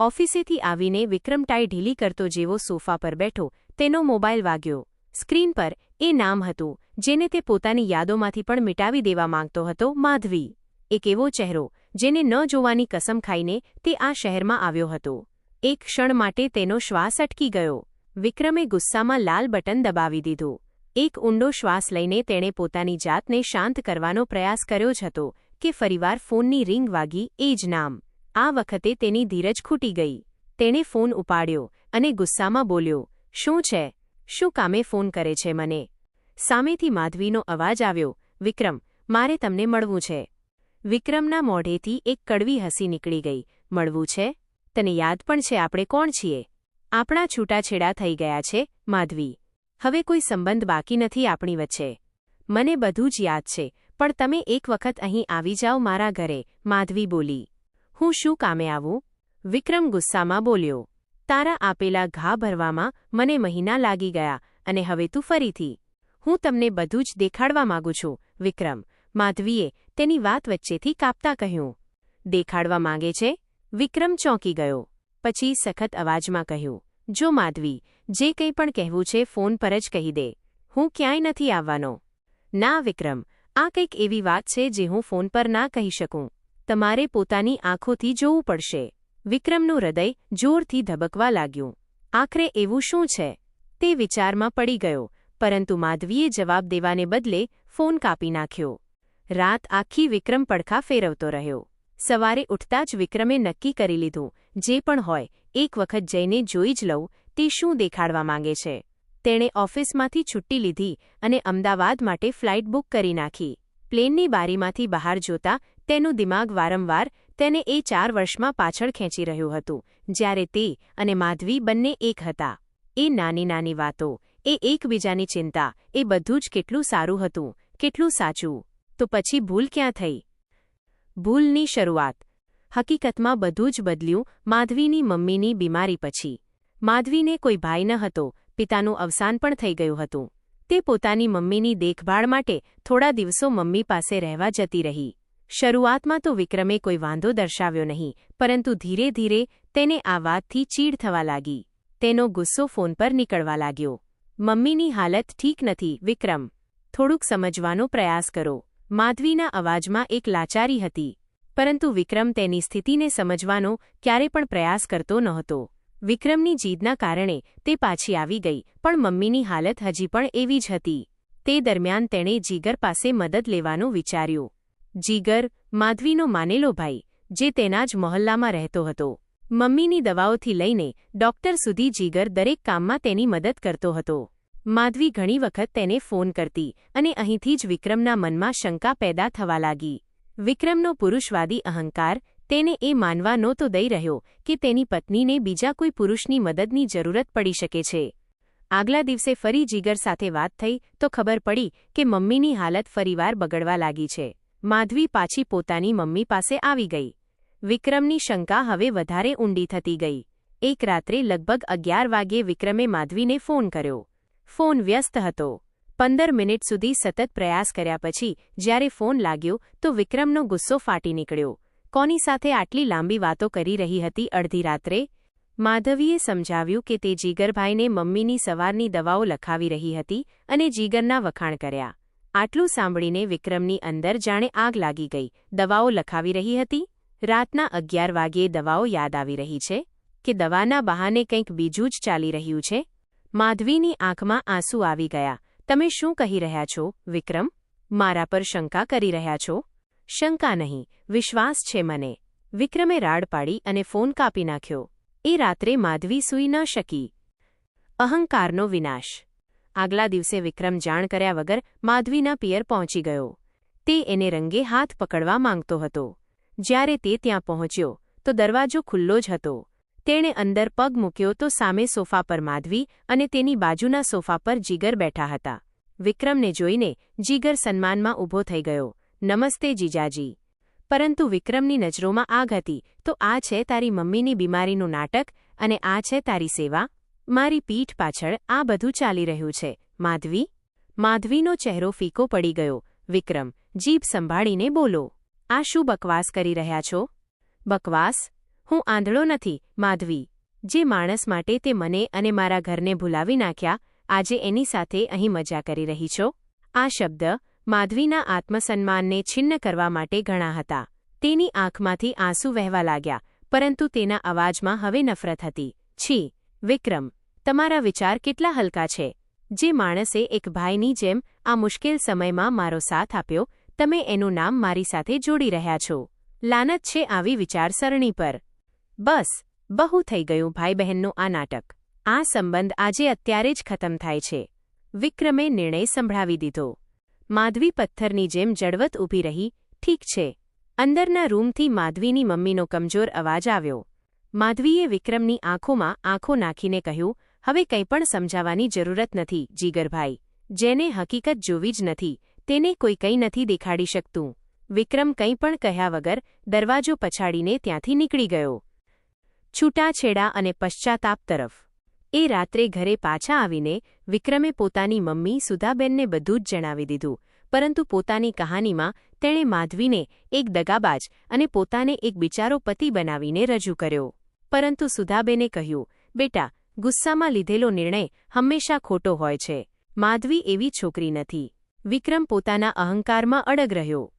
ઓફિસેથી આવીને વિક્રમ ટાઈ ઢીલી કરતો જેવો સોફા પર બેઠો, તેનો મોબાઈલ વાગ્યો. સ્ક્રીન પર એ નામ હતું, જેને તે પોતાની યાદોમાંથી પણ મિટાવી દેવા માંગતો હતો, માધવી. એક એવો ચહેરો, જેને ન જોવાની કસમ ખાઈને તે આ શહેરમાં આવ્યો હતો. એક ક્ષણ માટે તેનો શ્વાસ અટકી ગયો. વિક્રમે ગુસ્સામાં લાલ બટન દબાવી દીધું. એક ઊંડો શ્વાસ લઈને તેણે પોતાની જાતને શાંત કરવાનો પ્રયાસ કર્યો જ હતો, કે ફરીવાર ફોનની રિંગ વાગી એ જ નામ. આ વખતે તેની ધીરજ ખૂટી ગઈ. તેણે ફોન ઉપાડ્યો અને ગુસ્સામાં બોલ્યો, શું છે? શું કામે ફોન કરે છે મને? સામેથી માધવીનો અવાજ આવ્યો, વિક્રમ, મારે તમને મળવું છે. વિક્રમના મોઢેથી એક કડવી હસી નીકળી ગઈ. મળવું છે? તને યાદ પણ છે આપણે કોણ છીએ? આપણા છૂટાછેડા થઈ ગયા છે, માધવી. હવે કોઈ સંબંધ બાકી નથી આપણી વચ્ચે. મને બધું જ યાદ છે, પણ તમે એક વખત અહીં આવી જાઓ મારા ઘરે, માધવી બોલી. હું શું કામે આવું? વિક્રમ ગુસ્સામાં બોલ્યો. તારા આપેલા ઘા ભરવામાં મને મહિના લાગી ગયા અને હવે તું ફરીથી. હું તમને બધું જ દેખાડવા માંગુ છું, વિક્રમ. માધવીએ તેની વાત વચ્ચેથી કાપતા કહ્યું. દેખાડવા માંગે છે? વિક્રમ ચોંકી ગયો. પછી સખત અવાજમાં કહ્યું. જો માધવી, જે કંઈ પણ કહેવું છે ફોન પર જ કહી દે. હું ક્યાંય નથી આવવાનો. ના વિક્રમ, આ કંઈક એવી વાત છે જે હું ફોન પર ના કહી શકું. તમારે પોતાની આંખોથી જોવું પડશે. વિક્રમનું હૃદય જોરથી ધબકવા લાગ્યું. આખરે એવું શું છે? તે વિચારમાં પડી ગયો, પરંતુ માધવીએ જવાબ દેવાને બદલે ફોન કાપી નાખ્યો. રાત આખી વિક્રમ પડખા ફેરવતો રહ્યો. સવારે ઉઠતા જ વિક્રમે નક્કી કરી લીધું, જે પણ હોય, એક વખત જઈને જોઈ જ લઉં, તે શું દેખાડવા માંગે છે? તેણે ઓફિસમાંથી છુટ્ટી લીધી અને અમદાવાદ માટે ફ્લાઇટ બુક કરી નાખી. પ્લેનની બારીમાંથી બહાર જોતા તેનું દિમાગ વારંવાર તેને એ ચાર વર્ષમાં પાછળ ખેંચી રહ્યું હતું, જ્યારે તે અને માધવી બંને એક હતા. એ નાની નાની વાતો, એ એકબીજાની ચિંતા, એ બધું જ કેટલું સારું હતું, કેટલું સાચું. તો પછી ભૂલ ક્યાં થઈ? ભૂલની શરૂઆત. હકીકતમાં બધું જ બદલ્યું માધવીની મમ્મીની બીમારી પછી. માધવીને કોઈ ભાઈ ન હતો, પિતાનું અવસાન પણ થઈ ગયું હતું. તે પોતાની મમ્મીની દેખભાળ માટે થોડા દિવસો મમ્મી પાસે રહેવા જતી રહી. શરૂઆતમાં તો વિક્રમે કોઈ વાંધો દર્શાવ્યો નહીં, પરંતુ ધીરે ધીરે તેને આ વાતથી ચીડ થવા લાગી. તેનો ગુસ્સો ફોન પર નીકળવા લાગ્યો. મમ્મીની હાલત ઠીક નથી, વિક્રમ. થોડુંક સમજવાનો પ્રયાસ કરો. માધવીના અવાજમાં એક લાચારી હતી. પરંતુ વિક્રમ તેની સ્થિતિને સમજવાનો ક્યારે પણ પ્રયાસ કરતો નહોતો. વિક્રમની જીદના કારણે તે પાછી આવી ગઈ, પણ મમ્મીની હાલત હજી પણ એવી જ હતી. તે દરમિયાન તેણે જીગર પાસે મદદ લેવાનું વિચાર્યું. જીગર, માધવીનો માનેલો ભાઈ, જે તેના જ મહોલ્લામાં રહેતો હતો. મમ્મીની દવાઓથી લઈને ડોક્ટર સુધી જીગર દરેક કામમાં તેની મદદ કરતો હતો. માધવી ઘણી વખત તેને ફોન કરતી અને અહીંથી જ વિક્રમના મનમાં શંકા પેદા થવા લાગી. વિક્રમનો પુરુષવાદી અહંકાર તેને એ માનવા નહોતો દઈ રહ્યો કે તેની પત્નીને બીજા કોઈ પુરુષની મદદની જરૂરત પડી શકે છે. આગલા દિવસે ફરી જીગર સાથે વાત થઈ તો ખબર પડી કે મમ્મીની હાલત ફરીવાર બગડવા લાગી છે. માધવી પાછી પોતાની મમ્મી પાસે આવી ગઈ. વિક્રમની શંકા હવે વધારે ઊંડી થતી ગઈ. એક રાત્રે લગભગ અગિયાર વાગ્યે વિક્રમે માધવીને ફોન કર્યો. ફોન વ્યસ્ત હતો. પંદર મિનિટ સુધી સતત પ્રયાસ કર્યા પછી, જ્યારે ફોન લાગ્યો, તો વિક્રમનો ગુસ્સો ફાટી નીકળ્યો. કોની સાથે આટલી લાંબી વાતો કરી રહી હતી અડધી રાત્રે? માધવીએ સમજાવ્યું કે તે જીગરભાઈને મમ્મીની સવારની દવાઓ લખાવી રહી હતી અને જીગરના વખાણ કર્યા. આટલું સાંભળીને વિક્રમની અંદર જાણે આગ લાગી ગઈ. દવાઓ લખાવી રહી હતી. રાતના અગિયાર વાગ્યે દવાઓ યાદ આવી રહી છે કે દવાના બહાને કંઈક બીજું જ ચાલી રહ્યું છે. માધવીની આંખમાં આંસુ આવી ગયા. તમે શું કહી રહ્યા છો, વિક્રમ? મારા પર શંકા કરી રહ્યા છો? શંકા નહીં, વિશ્વાસ છે મને. વિક્રમે રાડ પાડી અને ફોન કાપી નાખ્યો. એ રાત્રે માધવી સૂઈ ન શકી. અહંકારનો વિનાશ. આગલા દિવસે વિક્રમ જાણ કર્યા વગર માધવીના પિયર પહોંચી ગયો. તે એને રંગે હાથ પકડવા માંગતો હતો. જ્યારે તે ત્યાં પહોંચ્યો, તો દરવાજો ખુલ્લો જ હતો. તેણે અંદર પગ મૂક્યો તો સામે સોફા પર માધવી અને તેની બાજુના સોફા પર જીગર બેઠા હતા. વિક્રમને જોઈને જીગર સન્માનમાં ઊભો થઈ ગયો. નમસ્તે જીજાજી. પરંતુ વિક્રમની નજરોમાં આગ હતી, તો આ છે તારી મમ્મીની બીમારીનું નાટક અને આ છે તારી સેવા? મારી પીઠ પાછળ આ બધું ચાલી રહ્યું છે. માધવી? માધવીનો ચહેરો ફીકો પડી ગયો. વિક્રમ, જીભ સંભાળીને બોલો. આ શું બકવાસ કરી રહ્યા છો? બકવાસ? હું આંધળો નથી, માધવી. જે માણસ માટે તે મને અને મારા ઘરને ભૂલાવી નાખ્યા, આજે એની સાથે અહીં મજા કરી રહી છો? આ શબ્દ માધવીના આત્મસન્માનને છિન્ન કરવા માટે ઘણા હતા. તેની આંખમાંથી આંસુ વહેવા લાગ્યા, પરંતુ તેના અવાજમાં હવે નફરત હતી. છી વિક્રમ, તમારા વિચાર કેટલા હલકા છે? જે માણસે એક ભાઈની જેમ આ મુશ્કેલ સમયમાં મારો સાથ આપ્યો, તમે એનું નામ મારી સાથે જોડી રહ્યા છો. લાનત છે આવી વિચારસરણી પર. બસ, બહુ થઈ ગયું ભાઈ બહેનનું આ નાટક. આ સંબંધ આજે અત્યારે જ ખતમ થાય છે. વિક્રમે નિર્ણય સંભળાવી દીધો. માધવી પથ્થરની જેમ જળવત ઊભી રહી, ઠીક છે. અંદરના રૂમથી માધવીની મમ્મીનો કમજોર અવાજ આવ્યો. માધવીએ વિક્રમની આંખોમાં આંખો નાખીને કહ્યું, હવે કંઈ પણ સમજાવવાની જરૂરત નથી, જીગરભાઈ. જેને હકીકત જોવી જ નથી, તેને કોઈ કંઈ નથી દેખાડી શકતું. વિક્રમ કંઈ પણ કહ્યા વગર દરવાજો પછાડીને ત્યાંથી નીકળી ગયો. છૂટાછેડા અને પશ્ચાતાપ તરફ. એ રાત્રે ઘરે પાછા આવીને વિક્રમે પોતાની મમ્મી સુધાબેનને બધું જ જણાવી દીધું, પરંતુ પોતાની કહાનીમાં તેણે માધવીને એક દગાબાજ અને પોતાને એક બિચારો પતિ બનાવીને રજૂ કર્યો. પરંતુ સુધાબેને કહ્યું, બેટા, ગુસ્સામાં લીધેલો નિર્ણય હંમેશા ખોટો હોય છે. માધવી એવી છોકરી નથી. વિક્રમ પોતાના અહંકારમાં અડગ રહ્યો.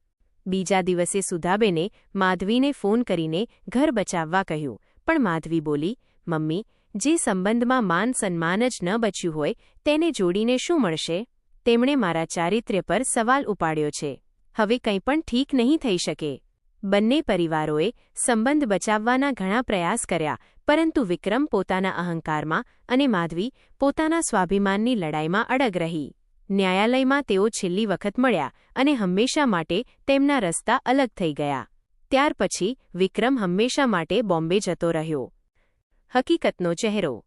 બીજા દિવસે સુધાબેને માધવીને ફોન કરીને ઘર બચાવવા કહ્યું, પણ માધવી બોલી, મમ્મી, જે સંબંધમાં માન સન્માન જ ન બચ્યું હોય, તેને જોડીને શું મળશે? તેમણે મારા ચારિત્ર્ય પર સવાલ ઉપાડ્યો છે. હવે કંઈ પણ ઠીક નહીં થઈ શકે. બંને પરિવારોએ સંબંધ બચાવવાના ઘણા પ્રયાસ કર્યા, પરંતુ વિક્રમ પોતાના અહંકારમાં અને માધવી પોતાના સ્વાભિમાનની લડાઈમાં અડગ રહી. ન્યાયાલયમાં તેઓ છેલ્લી વખત મળ્યા અને હંમેશા માટે તેમના રસ્તા અલગ થઈ ગયા. ત્યાર પછી વિક્રમ હંમેશા માટે બોમ્બે જતો રહ્યો. હકીકતનો ચહેરો.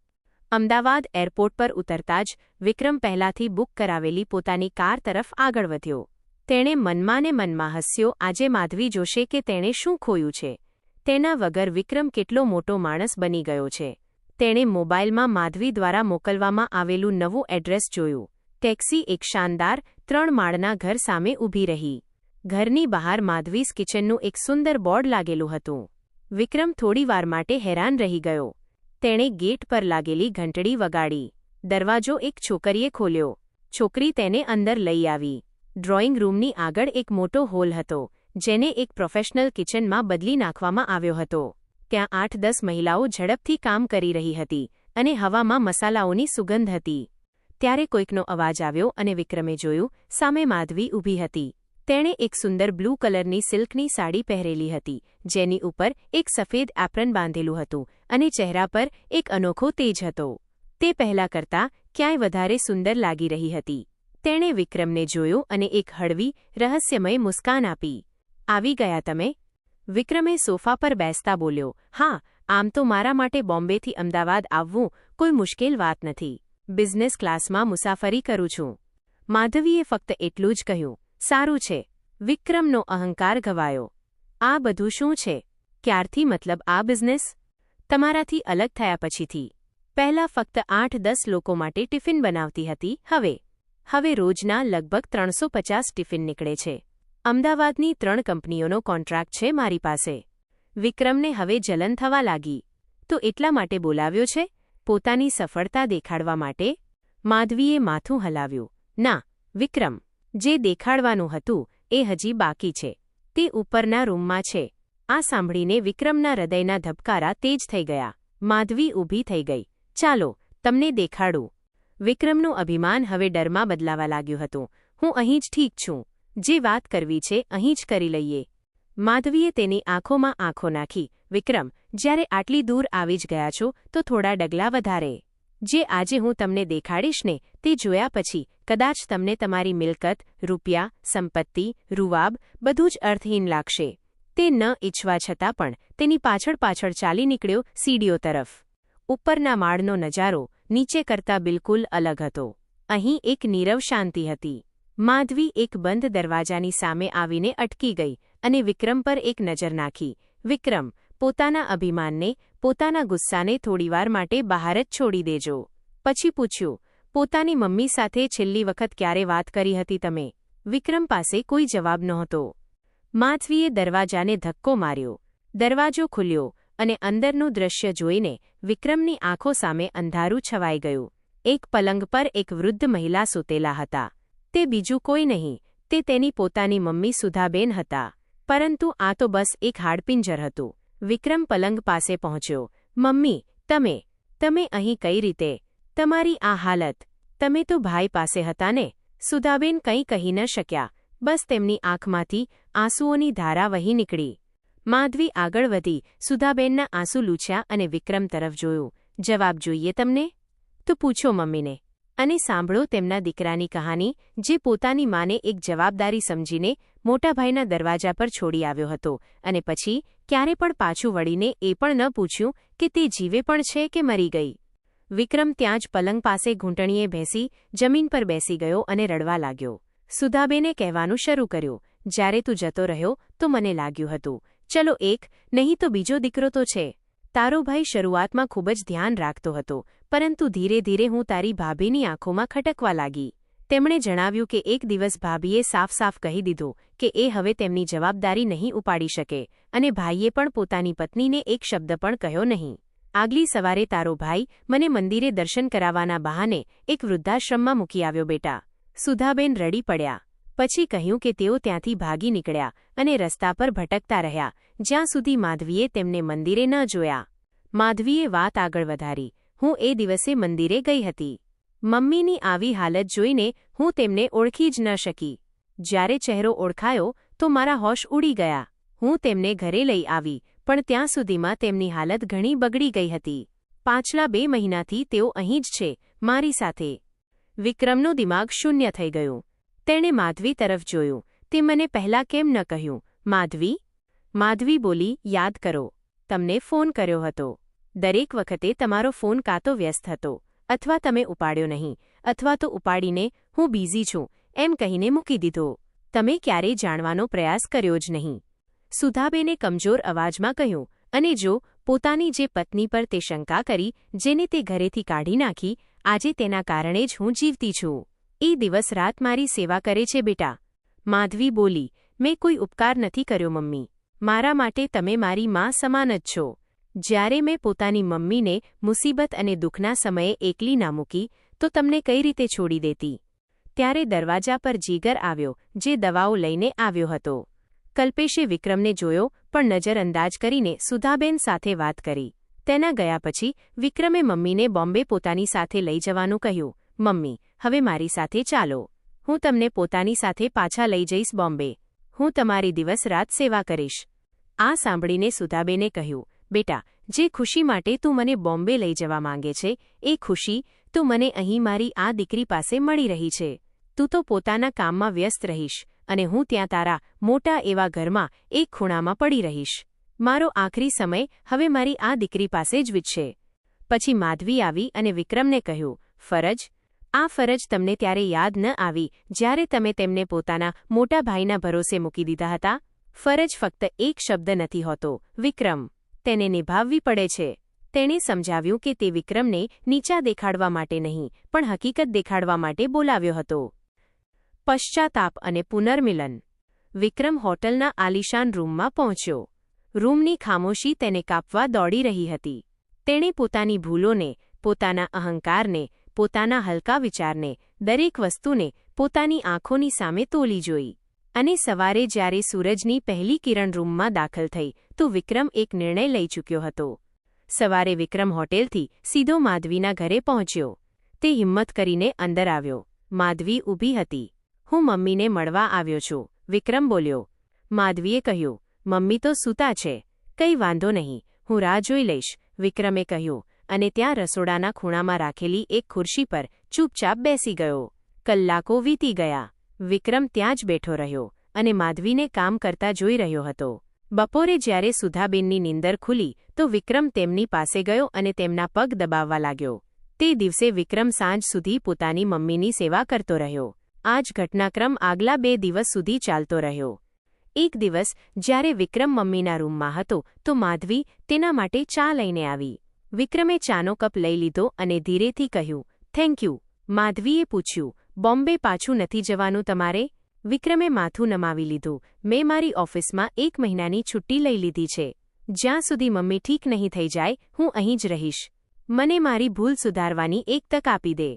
અમદાવાદ એરપોર્ટ પર ઉતરતા જ વિક્રમ પહેલાથી બુક કરાવેલી પોતાની કાર તરફ આગળ વધ્યો. તેણે મનમાં મનમાં હસ્યો, આજે માધવી જોશે કે તેણે શું ખોયું છે. તેના વગર વિક્રમ કેટલો મોટો માણસ બની ગયો છે. તેણે મોબાઈલમાં માધવી દ્વારા મોકલવામાં આવેલું નવું એડ્રેસ જોયું. ટેક્સી એક શાનદાર, ત્રણ માળના ઘર સામે ઊભી રહી. ઘરની બહાર માધવીસ કિચનનું એક સુંદર બોર્ડ લાગેલું હતું. વિક્રમ થોડીવાર માટે હેરાન રહી ગયો. તેણે ગેટ પર લાગેલી ઘંટડી વગાડી. દરવાજો એક છોકરીએ ખોલ્યો. છોકરી તેને અંદર લઈ આવી. ડ્રોઈંગ રૂમની આગળ એક મોટો હોલ હતો, જેને એક પ્રોફેશનલ કિચનમાં બદલી નાખવામાં આવ્યો હતો. ત્યાં આઠ દસ મહિલાઓ ઝડપથી કામ કરી રહી હતી અને હવામાં મસાલાઓની સુગંધ હતી. ત્યારે કોઈકનો અવાજ આવ્યો અને વિક્રમે જોયું, સામે માધવી ઊભી હતી. તેણે એક સુંદર બ્લુ કલરની સિલ્કની સાડી પહેરેલી હતી, જેની ઉપર એક સફેદ એપ્રન બાંધેલું હતું અને ચહેરા પર એક અનોખો તેજ હતો. તે પહેલા કરતાં ક્યાંય વધારે સુંદર લાગી રહી હતી. તેણે વિક્રમને જોયો અને એક હળવી, રહસ્યમય મુસ્કાન આપી. આવી ગયા તમે? વિક્રમે સોફા પર બેસતા બોલ્યો, હા, આમ તો મારા માટે બોમ્બેથી અમદાવાદ આવવું કોઈ મુશ્કેલ વાત નથી. બિઝનેસ ક્લાસમાં મુસાફરી કરું છું. માધવીએ ફક્ત એટલું જ કહ્યું, સારું છે. વિક્રમનો અહંકાર ગવાયો, આ બધું શું છે? ક્યારથી મતલબ આ બિઝનેસ? તમારાથી અલગ થયા પછીથી. પહેલા ફક્ત આઠ દસ લોકો માટે ટિફિન બનાવતી હતી, હવે હવે રોજના લગભગ ત્રણસો પચાસ ટિફિન નીકળે છે. અમદાવાદની ત્રણ કંપનીઓનો કોન્ટ્રાક્ટ છે મારી પાસે. વિક્રમને હવે જલન થવા લાગી. તો એટલા માટે બોલાવ્યો છે? પોતાની સફળતા દેખાડવા માટે? માધવીએ માથું હલાવ્યું. ના, વિક્રમ, જે દેખાડવાનું હતું એ હજી બાકી છે. તે ઉપરના રૂમમાં છે. આ સાંભળીને વિક્રમના હૃદયના ધબકારા તેજ થઈ ગયા. માધવી ઊભી થઈ ગઈ. ચાલો, તમને દેખાડું. વિક્રમનું અભિમાન હવે ડરમાં બદલાવા લાગ્યું હતું. હું અહીં જ ઠીક છું. જે વાત કરવી છે, અહીં જ કરી લઈએ. માધવીએ તેની આંખોમાં આંખો નાખી. વિક્રમ, જ્યારે આટલી દૂર આવી જ ગયા છો, તો થોડા ડગલા વધારે. જે આજે હું તમને દેખાડીશ ને, તે જોયા પછી, કદાચ તમને તમારી મિલકત, રૂપિયા, સંપત્તિ, રૂવાબ, બધું જ અર્થહીન લાગશે. તે ન ઈચ્છવા છતાં પણ, તેની પાછળ પાછળ ચાલી નીકળ્યો સીડીઓ તરફ. ઉપરના માળનો નજારો નીચે કરતા બિલકુલ અલગ હતો. અહીં એક નીરવ શાંતિ હતી. માધવી એક બંધ દરવાજાની સામે આવીને અટકી ગઈ અને વિક્રમ પર એક નજર નાખી. વિક્રમ, પોતાના અભિમાનને, પોતાના ગુસ્સાને થોડીવાર માટે બહાર જ છોડી દેજો. પછી પૂછ્યું, પોતાની મમ્મી સાથે છેલ્લી વખત ક્યારે વાત કરી હતી તમે? વિક્રમ પાસે કોઈ જવાબ નહોતો. માધવીએ દરવાજાને ધક્કો માર્યો. દરવાજો ખુલ્યો અને અંદરનું દ્રશ્ય જોઈને વિક્રમની આંખો સામે અંધારું છવાઈ ગયું. એક પલંગ પર એક વૃદ્ધ મહિલા સૂતેલા હતા. તે બીજું કોઈ નહીં, તે તેની પોતાની મમ્મી સુધાબેન હતા. પરંતુ આ તો બસ એક હાડપિંજર હતું. વિક્રમ પલંગ પાસે પહોંચ્યો. મમ્મી, તમે તમે અહીં કઈ રીતે? તમારી આ હાલત. તમે તો ભાઈ પાસે હતા ને? સુધાબેન કંઈ કહી ન શક્યા. બસ તેમની આંખમાંથી આંસુઓની ધારા વહી નીકળી. માધવી આગળ વધી સુધાબેનના આંસુ લૂછ્યા અને વિક્રમ તરફ જોયું. જવાબ જોઈએ તમને? તો પૂછો મમ્મીને. અને સાંભળો તેમના દીકરાની કહાની, જે પોતાની માને એક જવાબદારી સમજીને મોટાભાઈના દરવાજા પર છોડી આવ્યો હતો અને પછી ક્યારે પણ પાછું વળીને એ પણ ન પૂછ્યું કે તે જીવે પણ છે કે મરી ગઈ. વિક્રમ ત્યાં જ પલંગ પાસે ઘૂંટણીએ બેસી જમીન પર બેસી ગયો અને રડવા લાગ્યો. સુધાબેને કહેવાનું શરૂ કર્યું. જ્યારે તું જતો રહ્યો તો મને લાગ્યું હતું ચલો એક, નહીં તો બીજો દીકરો તો છે. તારો ભાઈ શરૂઆતમાં ખૂબ જ ધ્યાન રાખતો હતો, પરંતુ ધીરે ધીરે હું તારી ભાભીની આંખોમાં ખટકવા લાગી. તેમણે જણાવ્યું કે એક દિવસ ભાભીએ સાફ સાફ કહી દીધું કે એ હવે તેમની જવાબદારી નહીં ઉપાડી શકે, અને ભાઈએ પણ પોતાની પત્નીને એક શબ્દ પણ કહ્યો નહીં. આગલી સવારે તારો ભાઈ મને મંદિરે દર્શન કરાવવાના બહાને એક વૃદ્ધાશ્રમમાં મૂકી આવ્યો બેટા. સુધાબેન રડી પડ્યા. પછી કહ્યું કે તેઓ ત્યાંથી ભાગી નીકળ્યા અને રસ્તા પર ભટકતા રહ્યા, જ્યાં સુધી માધવીએ તેમને મંદિરે ન જોયા. માધવીએ વાત આગળ વધારી, હું એ દિવસે મંદિરે ગઈ હતી. મમ્મીની આવી હાલત જોઈને હું તેમને ઓળખી જ ન શકી. જ્યારે ચહેરો ઓળખાયો, તો મારા હોશ ઉડી ગયા. હું તેમને ઘરે લઈ આવી, પણ ત્યાં સુધીમાં તેમની હાલત ઘણી બગડી ગઈ હતી. પાછલા બે મહિનાથી તેઓ અહીં જ છે, મારી સાથે. વિક્રમનું દિમાગ શૂન્ય થઈ ગયું. તેણે માધવી તરફ જોયું. તે મને પહેલાં કેમ ન કહ્યું? માધવી? માધવી બોલી, યાદ કરો, તમને ફોન કર્યો હતો. દરેક વખતે તમારો ફોન કાં તો વ્યસ્ત હતો, અથવા તમે ઉપાડ્યો નહીં, અથવા તો ઉપાડીને હું બિઝી છું, એમ કહીને મૂકી દીધો. તમે ક્યારેય જાણવાનો પ્રયાસ કર્યો જ નહીં. સુધાબેને કમજોર અવાજમાં કહ્યું, અને જો પોતાની જે પત્ની પર તે શંકા કરી, જેને તે ઘરેથી કાઢી નાખી, આજે તેના કારણે જ હું જીવતી છું. એ દિવસ રાત મારી સેવા કરે છે, બેટા. માધવી બોલી, મેં કોઈ ઉપકાર નથી કર્યો, મમ્મી. મારા માટે તમે મારી માં સમાન જ છો. જ્યારે મેં પોતાની મમ્મીને મુસીબત અને દુઃખના સમયે એકલી ના મૂકી, તો તમને કઈ રીતે છોડી દેતી? ત્યારે દરવાજા પર જીગર આવ્યો, જે દવાઓ લઈને આવ્યો હતો. કલ્પેશે વિક્રમને જોયો, પણ નજરઅંદાજ કરીને સુધાબેન સાથે વાત કરી. તેના ગયા પછી વિક્રમે મમ્મીને બોમ્બે પોતાની સાથે લઈ જવાનું કહ્યું. મમ્મી હવે મારી સાથે ચાલો. હું તમને પોતાની સાથે પાછા લઈ જઈશ બોમ્બે. હું તમારી દિવસ રાત સેવા કરીશ. આ સાંભળીને સુધાબેને કહ્યું, બેટા, જે ખુશી માટે તું મને બોમ્બે લઈ જવા માંગે છે, એ ખુશી તું મને અહીં મારી આ દીકરી પાસે મળી રહી છે. તું તો પોતાના કામમાં વ્યસ્ત રહીશ અને હું ત્યાં તારા મોટા એવા ઘરમાં એક ખૂણામાં પડી રહીશ. મારો આખરી સમય હવે મારી આ દીકરી પાસે જ વીતશે. પછી માધવી આવી અને વિક્રમને કહ્યું, ફરજ આ ફરજ તમને ત્યારે યાદ ન આવી જ્યારે તમે તેમને પોતાના મોટા ભાઈના ભરોસે મૂકી દીધા હતા. ફરજ ફક્ત એક શબ્દ નથી હોતો, વિક્રમ. તેને નિભાવવી પડે છે. તેણે સમજાવ્યું કે તે વિક્રમને નીચા દેખાડવા માટે નહીં, પણ હકીકત દેખાડવા માટે બોલાવ્યો હતો. પશ્ચાતાપ અને પુનર્મિલન. વિક્રમ હોટલના આલિશાન રૂમમાં પહોંચ્યો. રૂમની ખામોશી તેને કાપવા દોડી રહી હતી. તેણે પોતાની ભૂલોને, પોતાના અહંકારને પોતાના હલકા વિચારને, દરેક વસ્તુને, પોતાની આંખોની સામે તોલી જોઈ. અને સવારે જ્યારે સૂરજની પહેલી કિરણ રૂમમાં દાખલ થઈ, તો વિક્રમ એક નિર્ણય લઈ ચૂક્યો હતો. સવારે વિક્રમ હોટેલથી સીધો માધવીના ઘરે પહોંચ્યો. તે હિંમત કરીને અંદર આવ્યો. માધવી ઊભી હતી. હું મમ્મીને મળવા આવ્યો છું. વિક્રમ બોલ્યો. માધવીએ કહ્યું, મમ્મી તો સૂતા છે. કંઈ વાંધો નહીં. હું રાહ જોઈ લઈશ. વિક્રમે કહ્યું અને ત્યાં રસોડાના ખૂણામાં રાખેલી એક ખુરશી પર ચૂપચાપ બેસી ગયો. કલાકો વીતી ગયા. વિક્રમ ત્યાં જ બેઠો રહ્યો અને માધવીને કામ કરતા જોઈ રહ્યો હતો. બપોરે જ્યારે સુધાબેનની નિંદર ખુલી, તો વિક્રમ તેમની પાસે ગયો અને તેમના પગ દબાવવા લાગ્યો. તે દિવસે વિક્રમ સાંજ સુધી પોતાની મમ્મીની સેવા કરતો રહ્યો. આ જ ઘટનાક્રમ આગલા બે દિવસ સુધી ચાલતો રહ્યો. એક દિવસ, જ્યારે વિક્રમ મમ્મીના રૂમમાં હતો, તો માધવી તેના માટે ચા લઈને આવી. વિક્રમે ચાનો કપ લઈ લીધો અને ધીરેથી કહ્યું થેન્ક યુ માધવીએ પૂછ્યું, બોમ્બે પાછું નથી જવાનું તમારે? વિક્રમે માથું નમાવી લીધું, મેં મારી ઓફિસમાં એક મહિનાની છુટ્ટી લઈ લીધી છે. જ્યાં સુધી મમ્મી ઠીક નહીં થઈ જાય, હું અહીં જ રહીશ. મને મારી ભૂલ સુધારવાની એક તક આપી દે.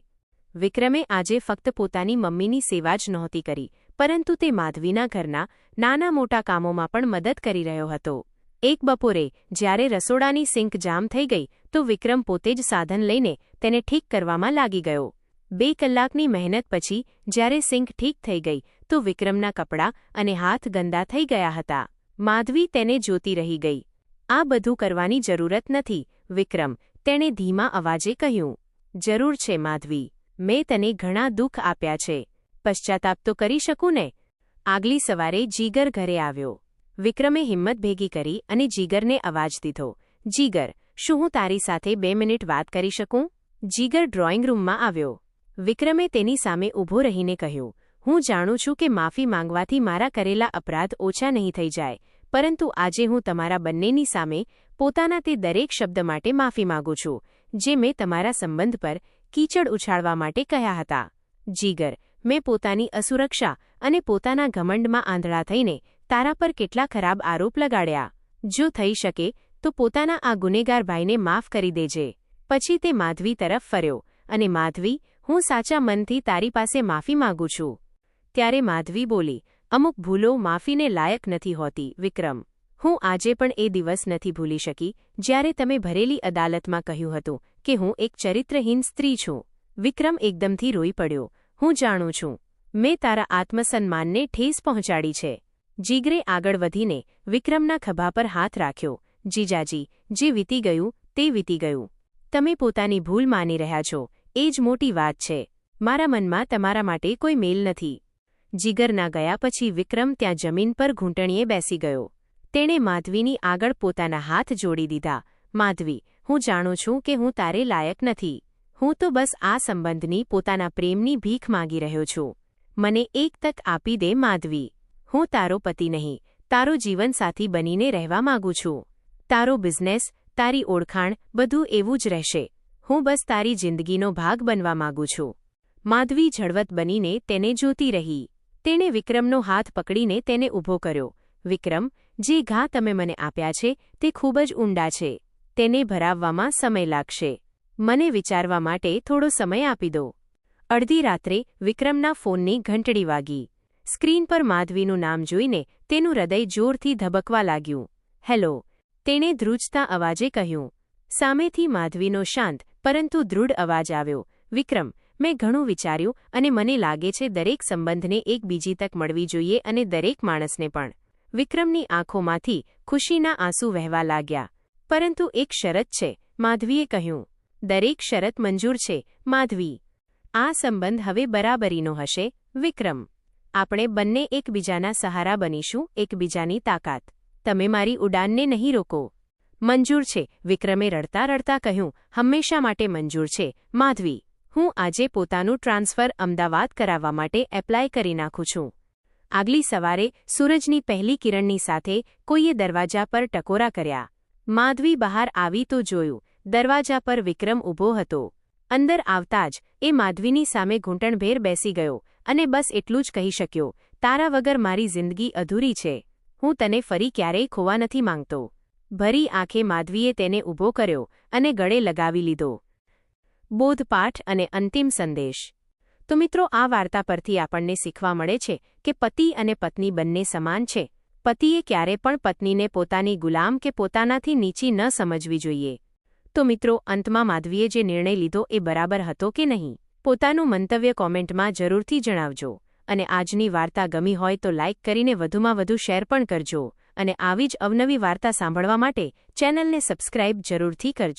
વિક્રમે આજે ફક્ત પોતાની મમ્મીની સેવા જ નહોતી કરી, પરંતુ તે માધવીના ઘરના નાના મોટા કામોમાં પણ મદદ કરી રહ્યો હતો. એક બપોરે, જ્યારે રસોડાની સિંક જામ થઈ ગઈ, તો વિક્રમ પોતે જ સાધન લઈને તેને ઠીક કરવામાં લાગી ગયો. બે કલાકની મહેનત પછી, જ્યારે સિંક ઠીક થઈ ગઈ, તો વિક્રમના કપડાં અને હાથ ગંદા થઈ ગયા હતા. માધવી તેને જોતી રહી ગઈ. આ બધું કરવાની જરૂરત નથી, વિક્રમ, તેણે ધીમા અવાજે કહ્યું. જરૂર છે, માધવી. મેં તને ઘણા દુઃખ આપ્યા છે. પશ્ચાતાપ તો કરી શકું ને? આગલી સવારે જીગર ઘરે આવ્યો. વિક્રમે હિંમત ભેગી કરી અને જીગરને અવાજ દીધો, જીગર, શું હું તારી સાથે બે મિનિટ વાત કરી શકું? જીગર ડ્રોઈંગ રૂમમાં આવ્યો. વિક્રમે તેની સામે ઊભો રહીને કહ્યું, હું જાણું છું કે માફી માંગવાથી મારા કરેલા અપરાધ ઓછા નહીં થઈ જાય, પરંતુ આજે હું તમારા બંનેની સામે પોતાના તે દરેક શબ્દ માટે માફી માગું છું, જે મેં તમારા સંબંધ પર કીચડ ઉછાળવા માટે કહ્યા હતા. જીગર, મેં પોતાની અસુરક્ષા અને પોતાના ઘમંડમાં આંધળા થઈને તારા પર કેટલા ખરાબ આરોપ લગાડ્યા. જો થઈ શકે, તો પોતાના આ ગુનેગાર ભાઈને માફ કરી દેજે. પછી તે માધવી તરફ ફર્યો અને માધવી, હું સાચા મનથી તારી પાસે માફી માગું છું. ત્યારે માધવી બોલી, અમુક ભૂલો માફીને લાયક નથી હોતી, વિક્રમ. હું આજે પણ એ દિવસ નથી ભૂલી શકી, જ્યારે તમે ભરેલી અદાલતમાં કહ્યું હતું કે હું એક ચરિત્રહીન સ્ત્રી છું. વિક્રમ એકદમથી રોઈ પડ્યો. હું જાણું છું. મેં તારા આત્મસન્માનને ઠેસ પહોંચાડી છે. જીગરે આગળ વધીને વિક્રમના ખભા પર હાથ રાખ્યો. જીજાજી, જે વીતી ગયું, તે વીતી ગયું. તમે પોતાની ભૂલ માની રહ્યા છો. એ જ મોટી વાત છે. મારા મનમાં તમારા માટે કોઈ મેલ નથી. જીગરના ગયા પછી વિક્રમ ત્યાં જમીન પર ઘૂંટણીએ બેસી ગયો. તેણે માધવીની આગળ પોતાના હાથ જોડી દીધા. માધવી, હું જાણું છું કે હું તારે લાયક નથી. હું તો બસ આ સંબંધની પોતાના પ્રેમની ભીખ માંગી રહ્યો છું. મને એક તક આપી દે માધવી. હું તારો પતિ નહીં, તારો જીવનસાથી બનીને રહેવા માંગુ છું. તારો બિઝનેસ તારી ઓળખાણ, બધું એવું જ રહેશે. હું બસ તારી જિંદગીનો ભાગ બનવા માંગુ છું. માધવી ઝળવત બનીને તેને જોતી રહી. તેણે વિક્રમનો હાથ પકડીને તેને ઊભો કર્યો. વિક્રમ, જે ઘા તમે મને આપ્યા છે, તે ખૂબ જ ઊંડા છે. તેને ભરાવવામાં સમય લાગશે. મને વિચારવા માટે થોડો સમય આપી દો. અડધી રાત્રે વિક્રમના ફોનની ઘંટડી વાગી. સ્ક્રીન પર માધવીનું નામ જોઈને તેનું હૃદય જોરથી ધબકવા લાગ્યું. હેલો, તેણે ધ્રુજતા અવાજે કહ્યું. સામેથી માધવીનો શાંત, પરંતુ દૃઢ અવાજ આવ્યો. વિક્રમ, મેં ઘણું વિચાર્યું અને મને લાગે છે દરેક સંબંધને એક બીજી તક મળવી જોઈએ અને દરેક માણસને પણ. વિક્રમની આંખોમાંથી ખુશીના આંસુ વહેવા લાગ્યા. પરંતુ એક શરત છે, માધવીએ કહ્યું. દરેક શરત મંજૂર છે, માધવી. આ સંબંધ હવે બરાબરીનો હશે, વિક્રમ. આપણે બંને એકબીજાના સહારા બનીશું, એકબીજાની તાકાત. તમે મારી ઉડાનને નહીં રોકો. મંજૂર છે, વિક્રમે રડતા રડતા કહ્યું, હંમેશા માટે મંજૂર છે, માધવી. હું આજે પોતાનું ટ્રાન્સફર અમદાવાદ કરાવવા માટે એપ્લાય કરી નાખું છું. આગલી સવારે સૂરજની પહેલી કિરણની સાથે કોઈએ દરવાજા પર ટકોરા કર્યા. માધવી બહાર આવી તો જોયું. દરવાજા પર વિક્રમ ઊભો હતો. અંદર આવતા જ એ માધવીની સામે ઘૂંટણભેર બેસી ગયો. અને બસ એટલું જ કહી શક્યો, તારા વગર મારી જિંદગી અધૂરી છે, હું તને ફરી ક્યારેય ખોવા નથી માંગતો. ભરી આંખે માધવીએ તેને ઊભો કર્યો અને ગળે લગાવી લીધો. બોધપાઠ અને અંતિમ સંદેશ. તો મિત્રો, આ વાર્તા પરથી આપણને શીખવા મળે છે કે પતિ અને પત્ની બંને સમાન છે. પતિએ ક્યારે પણ પત્નીને પોતાની ગુલામ કે પોતાનાથી નીચી ન સમજવી જોઈએ. તો મિત્રો, અંતમાં માધવીએ જે નિર્ણય લીધો એ બરાબર હતો કે નહીં? પોતાનું મંતવ્ય કોમેન્ટમાં જરૂરથી જણાવજો અને આજની વાર્તા ગમી હોય તો લાઇક કરીને વધુમાં વધુ શેર પણ કરજો અને આવી જ અવનવી વાર્તા સાંભળવા માટે ચેનલને સબસ્ક્રાઇબ જરૂરથી કરજો.